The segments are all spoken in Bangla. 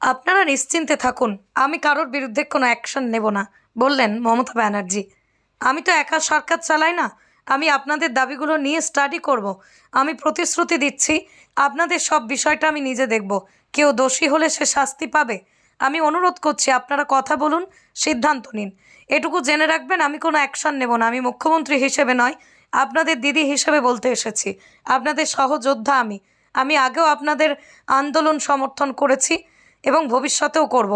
আপনারা নিশ্চিন্তে থাকুন, আমি কারোর বিরুদ্ধে কোনো অ্যাকশন নেব না, বললেন মমতা ব্যানার্জি। আমি তো একা সরকার চালাই না, আমি আপনাদের দাবিগুলো নিয়ে স্টাডি করব। আমি প্রতিশ্রুতি দিচ্ছি, আপনাদের সব বিষয়টা আমি নিজে দেখব, কেউ দোষী হলে সে শাস্তি পাবে। আমি অনুরোধ করছি, আপনারা কথা বলুন, সিদ্ধান্ত নিন। এটুকু জেনে রাখবেন, আমি কোনো অ্যাকশন নেব না, আমি মুখ্যমন্ত্রী হিসেবে নয়, আপনাদের দিদি হিসেবে বলতে এসেছি, আপনাদের সহযোদ্ধা আমি। আমি আগেও আপনাদের আন্দোলন সমর্থন করেছি এবং ভবিষ্যতেও করব।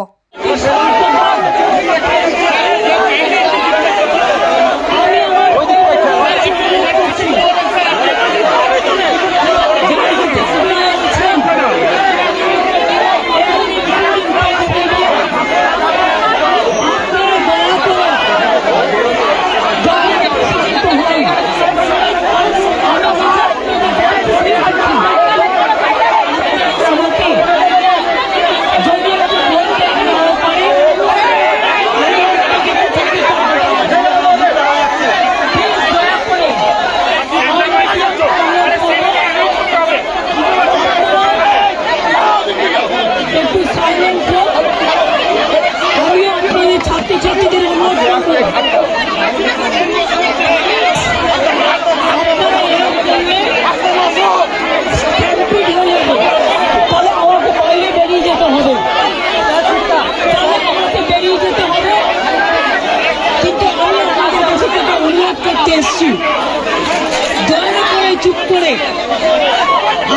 করে।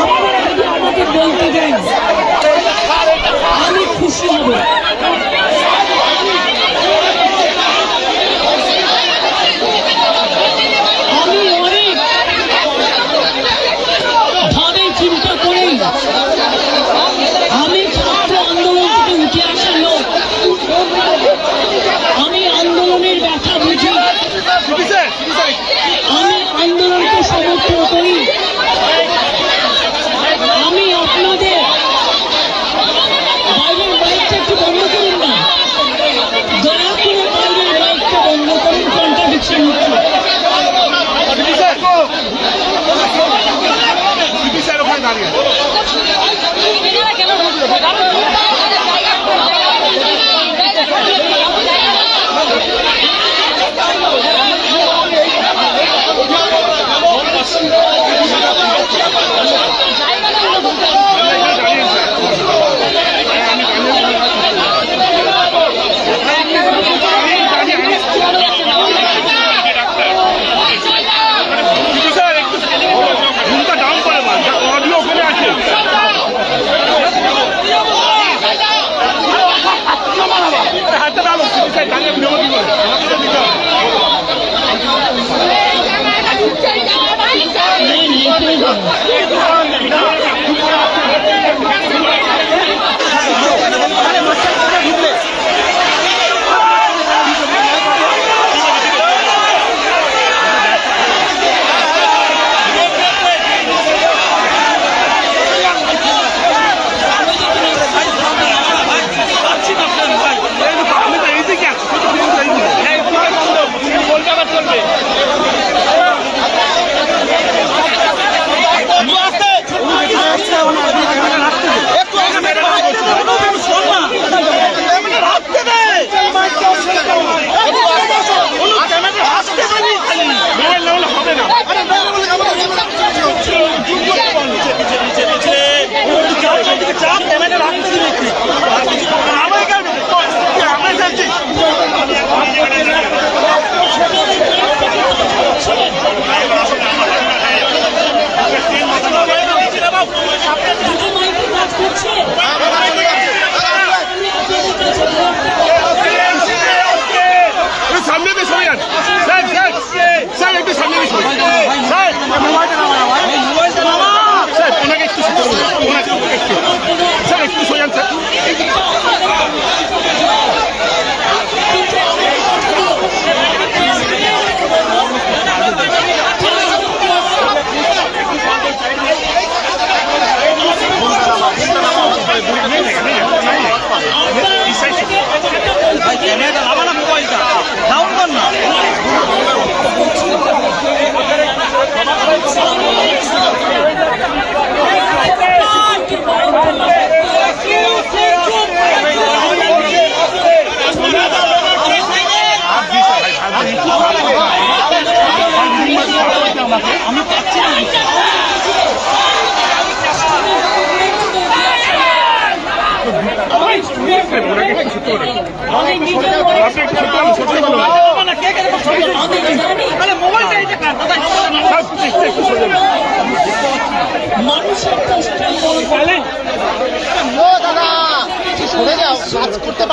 আপনারা যদি আমাকে বলতে দেন আমি খুশি হব।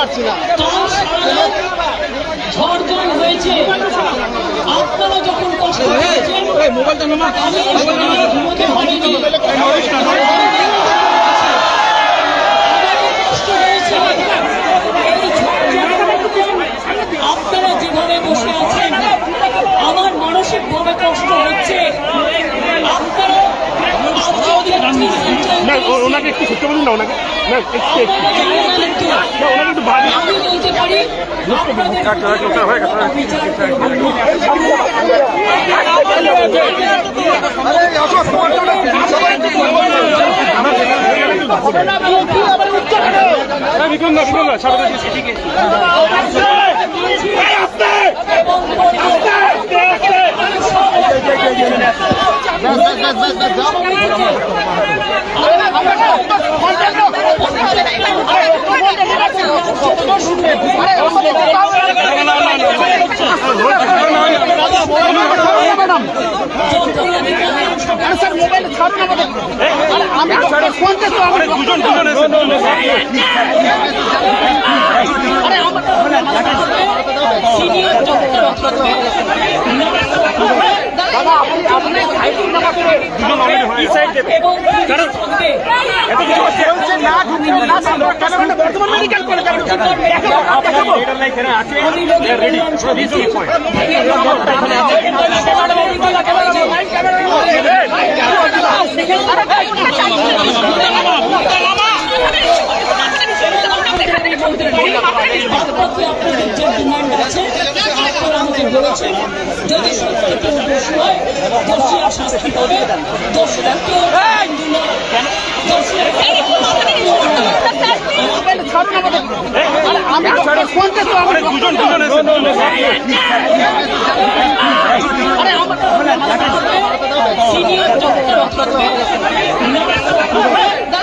পারছি না ঝড় হয়েছে আপনারা যখন কষ্ট ঘুমোতে পারিনি যেভাবে বসে আছেন আমার মানসিক ভাবে কষ্ট হচ্ছে আপনারা না ও- ওনাকে একটু সত্যি বলুন না ওনাকে। না একটু একটু। না ওনাকে একটু বলতে বিক্রম না বিক্রম না দিয়েছি ঠিক ব্যাস ব্যাস ব্যাস ব্যাস ব্যাস যাও স্যার মোবাইল ছাড়ুন আমাদের আরে আমি ফোন তো আমি দুজন দুজন এসে দুজন এসে আরে আমার সিনিয়র দাদা আপনি আপনি সাইকেল নামাতে দুজন অলরেডি হয় সাইড দেবে সঙ্গে এত কিছু হচ্ছে না ঢুকতে না কেন কেন বর্তমান মেডিকেল কলেজ আমি দেখাবো এটা লাইক এখানে আছে রেডি আপনাদের যে ডিমান্ড আছে আপনারা বলেছে যদি সত্যি কেউ দোষী হয় দোষীরা শাস্তি পাবে দোষীরা কেউ আমাদের আমি দুজন দুজন এসে দুজন এসে আরে আমার সিনিয়র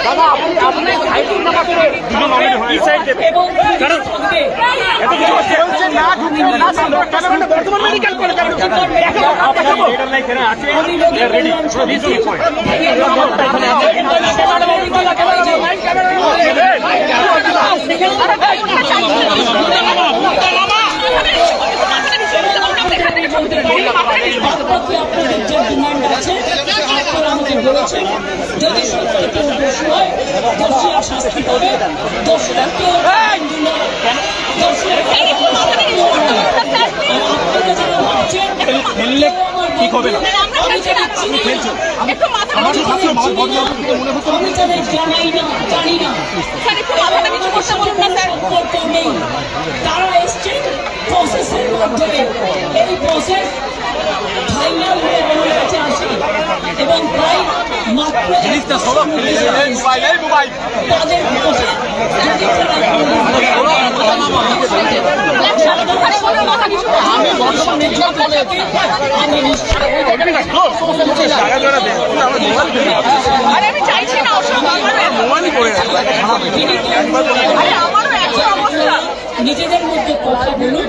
দাদা আপনি আপনি সাইকেল নামাতে দুজন অলরেডি হয় সাইড দেবে এবং সঙ্গে এত কিছু হচ্ছে বলছে না ঢুকতে না কেন কেন বর্তমান মেডিকেল কলেজ আমি দেখাবো এটা লাইক এখানে আছে রেডি দিস ইজ পয়েন্ট আপনাদের যে ডিমান্ড বলেছেন যদি সত্যি কেউ দোষী হয় শাস্তি পাবে দোষীরা কেউ হিন্দু নয় দোষীরা আপনারা যারা ভাবছেন ঠিক হবে না আমি যারা চিনি না, আমি যাদের চিনি না, ঠিক হবে না। জানি না। সম্পর্ক নেই তারা এসছে প্রসেসের মাধ্যমে। এই প্রসেস ফাইনাল হয়ে আমার কাছে আসে এবং প্রায় মাত্র তাদের প্রসেস যদি আমি বর্তমানে আমি নিশ্চয় আরে আমি চাইছি না ওর সঙ্গে আরে আমারও একই অবস্থা নিজেদের মধ্যে কথা বলুন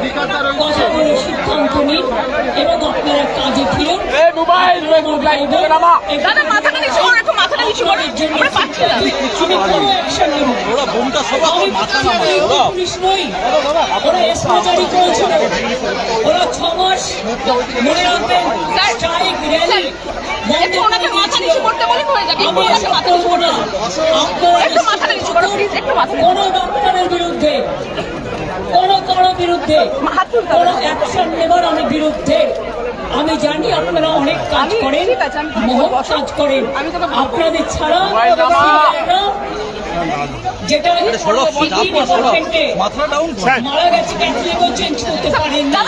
কথা বলে সিদ্ধান্ত নিন এবং আপনারা কাজে ফিরুন দাদা মাথাটা নিচু করো। একটু মাথাটা নিচু করো আমরা পাচ্ছি না আমি কোনো অ্যাকশন নেব আমি আমি পুলিশ নই। ওরা এসপি জারি করেছিল। ওরা ছ মাস মনে রাখবেন স্ট্রাইক র্যালি একটু ওনাকে মাথা নিচু করতে বলে হয়ে যাবে একটু ওনাকে মাথা নিচু করতে একটু মাথাটা নিচু করো প্লিজ। একটু মাথা নিচু কোনো ডাক্তারের বিরুদ্ধে কোনো কারও বিরুদ্ধে কোনো অ্যাকশন নেবার আমি বিরুদ্ধে আমি জানি আপনারা অনেক কাজ করেন মহৎ কাজ করেন। আপনাদের ছাড়া যেটা মারা গেছে চেঞ্জ করতে পারেন। না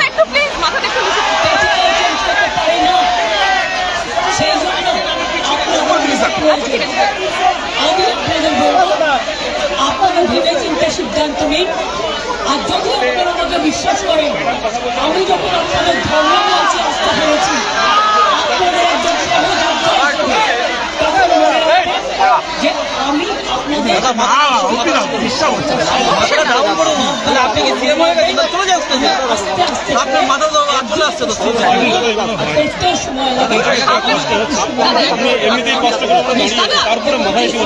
সেই জন্য আমি আপনাদের বলব আপনারা ভেবে চিন্তে সিদ্ধান্ত নিন। আর যদি আপনারা আমাকে বিশ্বাস করেন আমি যখন আপনাদের ধর্ম মঞ্চে আসতে পেরেছি আপনাদের একজন সহযোদ্ধা হিসেবে, তখন মনে রাখবেন যে আমি আপনাদের আপনি কি সিএম হয়ে গেছেন চলে আপনার মাথা তো আসছে তো আপনি এমনিতেই কষ্ট করে তারপরে মাথায় এসে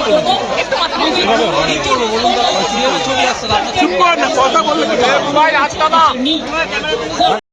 চুপ না কথা বললে হবে?